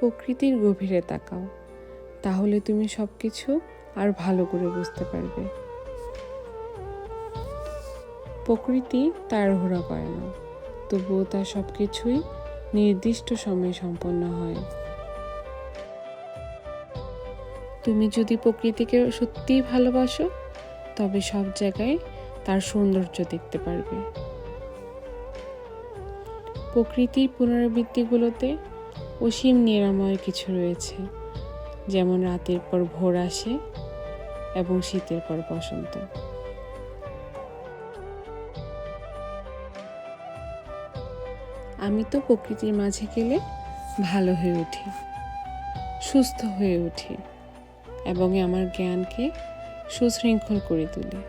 প্রকৃতির গভীরে তাকাও। তাহলে তুমি সব কিছু আর ভালো করে বুঝতে পারবে। প্রকৃতি তাড়াহুড়া করে না, তবুও তার সব কিছুই নির্দিষ্ট সময়ে সম্পন্ন হয়। তুমি যদি প্রকৃতিকে সত্যিই ভালোবাসো, তবে সব জায়গায় তার সৌন্দর্য দেখতে পারবে। প্রকৃতির পুনরাবৃত্তিগুলোতে অসীম নিরাময় কিছু রয়েছে, যেমন রাতের পর ভোর আসে এবং শীতের পর বসন্ত। আমি তো প্রকৃতির মাঝে গেলে ভালো হয়ে উঠি, সুস্থ হয়ে উঠি এবং আমার জ্ঞানকে সুশৃঙ্খল করে তুলি।